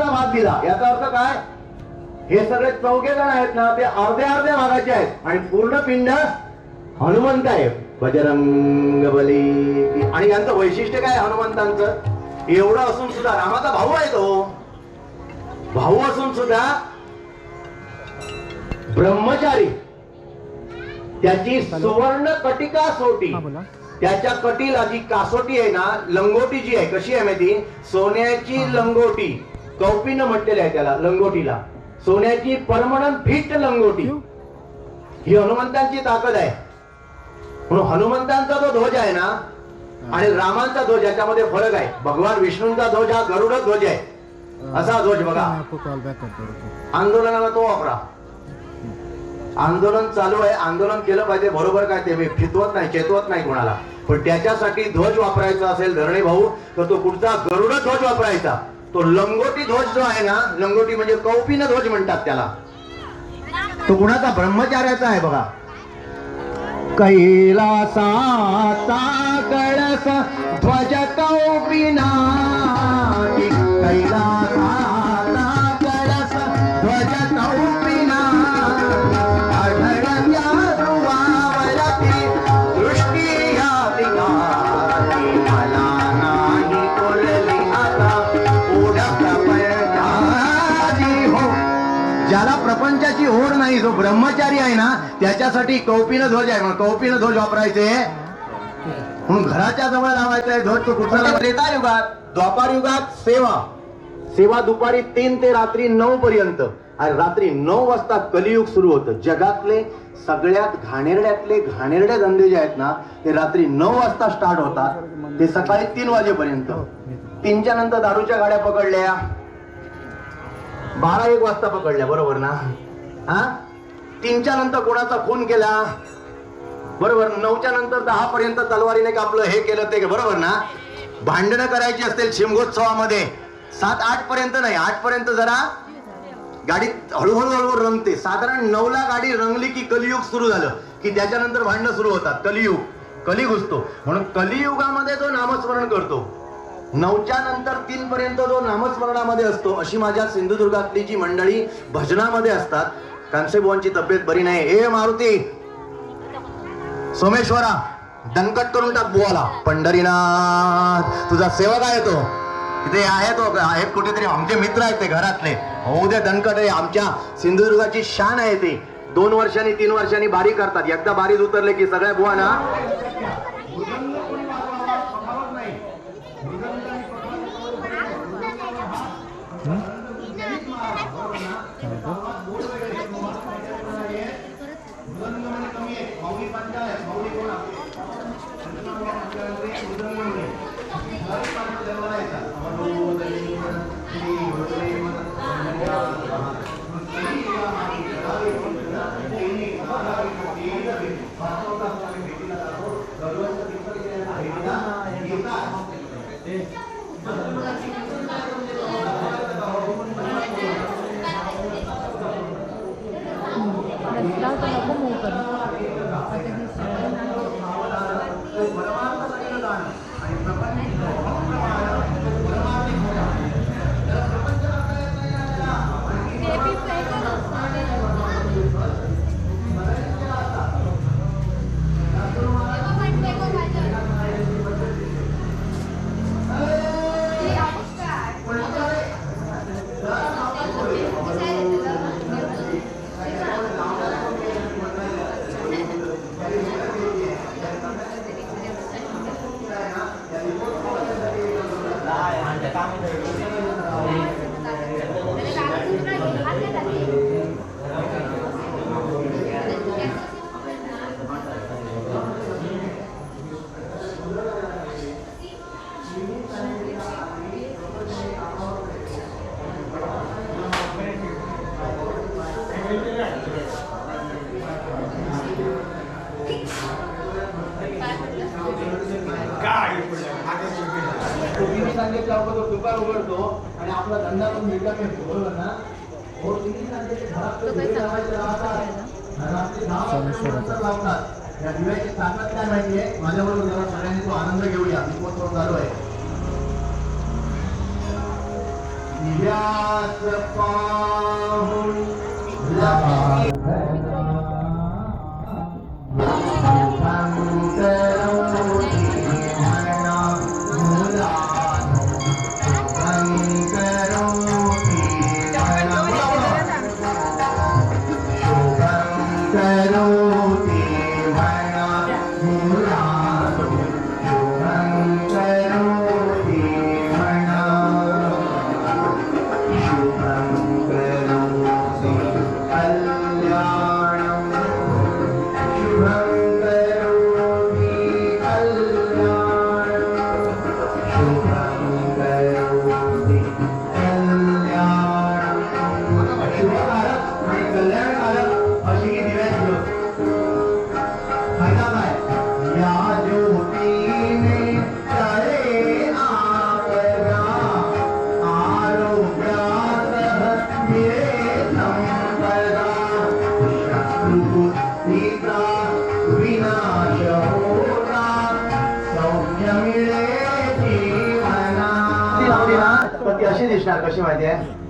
भाग दिला. याचा अर्थ काय? हे सगळे चौघे जण आहेत ना ते अर्ध्या अर्ध्या भागाचे आहेत. आणि पूर्ण पिंड हनुमंत आहे. बजरंग बली. आणि यांचं वैशिष्ट्य काय हनुमंतांचं? एवढं असून सुद्धा रामाचा भाऊ आहे तो. भाऊ असून सुद्धा ब्रह्मचारी. त्याची सुवर्ण कटिका सोटी. त्याच्या कटीला जी कासोटी आहे ना लंगोटी जी आहे कशी आहे माहिती? सोन्याची लंगोटी. कौपीनं म्हटलेलं आहे त्याला लंगोटीला. सोन्याची परमनंट फिट लंगोटी. ही हनुमंतांची ताकद आहे. म्हणून हनुमंतांचा जो ध्वज आहे ना आणि रामांचा ध्वज याच्यामध्ये फरक आहे. भगवान विष्णूंचा ध्वज हा गरुड ध्वज आहे. असा ध्वज बघा. आंदोलनाला तो वापरा. आंदोलन चालू आहे. आंदोलन केलं पाहिजे बरोबर काय ते मी फितवत नाही चेतवत नाही कोणाला. पण त्याच्यासाठी ध्वज वापरायचा असेल धरणे भाऊ तर तो कुठचा गरुड ध्वज वापरायचा. तो लंगोटी ध्वज जो आहे ना लंगोटी म्हणजे कौपिन ध्वज म्हणतात त्याला. तो कुणाचा? ब्रह्मचार्याचा आहे बघा. कैलासाचा कळस ध्वज कौपिना कैलास जो ब्रह्मचारी आहे ना त्याच्यासाठी कौपीन ध्वज आहे. म्हणून ध्वज वापरायचे? म्हणून घराच्या जवळ लावायचा ध्वज तो कुठला त्रेता युगात द्वापार युगात सेवा. सेवा दुपारी तीन ते रात्री नऊ पर्यंत. आणि रात्री नऊ वाजता कलियुग सुरू होतं. जगातले सगळ्यात घाणेरड्यातले घाणेरडे धंदे जे आहेत ना ते रात्री नऊ वाजता स्टार्ट होतात. ते सकाळी तीन वाजेपर्यंत. तीनच्या नंतर दारूच्या गाड्या पकडल्या. बारा एक वाजता पकडल्या. बरोबर ना? हा? तीनच्या नंतर कोणाचा खून केला? बरोबर नऊच्या नंतर दहा पर्यंत तलवारीने कापलं हे केलं ते बरोबर ना? भांडणं करायची असतील शिमगोत्सवामध्ये. सात आठ पर्यंत नाही आठ पर्यंत जरा गाडी हळूहळू हळूहळू रंगते. साधारण नऊला गाडी रंगली की कलियुग सुरू झालं की त्याच्यानंतर भांडणं सुरू होतात. कलियुग कली घुसतो. म्हणून कलियुगामध्ये जो नामस्मरण करतो नऊच्या नंतर तीन पर्यंत जो नामस्मरणामध्ये असतो अशी माझ्या सिंधुदुर्गातली जी मंडळी भजनामध्ये असतात कांसेबुवांची तब्येत बरी नाही. ए मारुती. सोमेश्वरा दणकट करून टाक बुवाला. पंढरीनाथ तुझा सेवक आहे तो. तिथे आहे तो आहेत कुठेतरी आमचे मित्र आहेत ते घरातले. हो दे दणकट आहे. आमच्या सिंधुदुर्गाची शान आहे ते. दोन वर्षांनी तीन वर्षांनी बारी करतात. एकदा बारीत उतरले की सगळ्या बुवा ना Hmm? तर नको मूव करू आता दिसलं. तुम्ही अगोदर दुकान उघडतो आणि आपला धंदा पण मिळता बरोबर ना. हो तुम्ही सांगितले घरात लावायचे राहतात. दहा लावतात. या दिव्याची ताकद काय माहितीये माझ्याबरोबर जरा सगळ्यांनी तो आनंद घेऊया. दीपोत्सव चालू आहे. पाहून जीवना पण ती अशी दिसणार कशी माहिती आहे?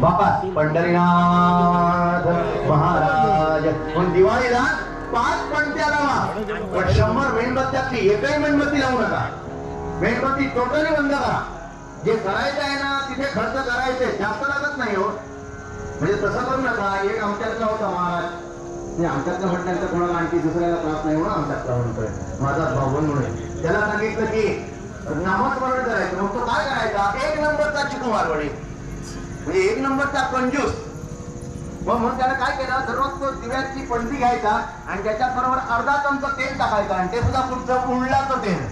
बाबा पंढरीनाथ महाराज. पण दिवाळीला पाच पणत्या लावा. पण शंभर मेणबत्त्यातली एकही मेणबत्ती लावू नका. मेणबत्ती टोटली बंद करा. जे करायचं आहे ना तिथे खर्च करायचे जास्त लागत नाही हो. म्हणजे तसं करू नका. एक आमच्यातला होता महाराज. आमच्यातलं म्हटल्यानंतर कोणाला आणखी दुसऱ्याला त्रास नाही म्हणून आमच्यातला म्हणतोय. माझा भाऊ म्हणून. त्याला सांगितलं की नामस्मरण करायचं. मग तो काय करायचा? एक नंबरचा चिकू मारवाडी म्हणजे एक नंबरचा कंजूस. मग म्हणून त्यानं काय केलं? दररोज तो दिव्याची पणजी घ्यायचा आणि त्याच्याबरोबर अर्धा चमचा तेल टाकायचा आणि ते सुद्धा पुढचं उंडलाचं तेल.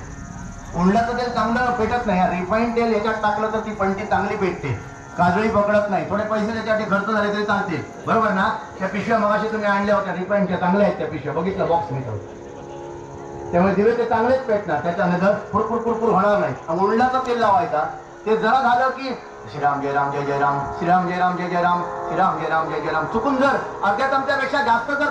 उंडलाचं तेल चांगलं पेटत नाही. रिफाईन तेल याच्यात टाकलं तर ती पणजी चांगली पेटते. काजळी पकडत नाही. थोडे पैसे त्याच्यासाठी खर्च झाले तरी चालते बरोबर ना? त्या पिशव्या मगाशी तुम्ही आणल्या होत्या. रिफाईनच्या. चांगल्या आहेत त्या पिशव्या. बघितलं बॉक्स मी त्यामुळे दिवे ते चांगलेच पेटणार. त्याच्यानंतर फुरफुर फुरफुर होणार नाही. आणि तेल लावायचा. ते जरा झालं की श्रीराम जय राम जय जय राम श्रीराम जय राम जय जय राम श्रीराम जय राम जय जय राम. चुकून जर अर्ध्या चमच्यापेक्षा जास्त जर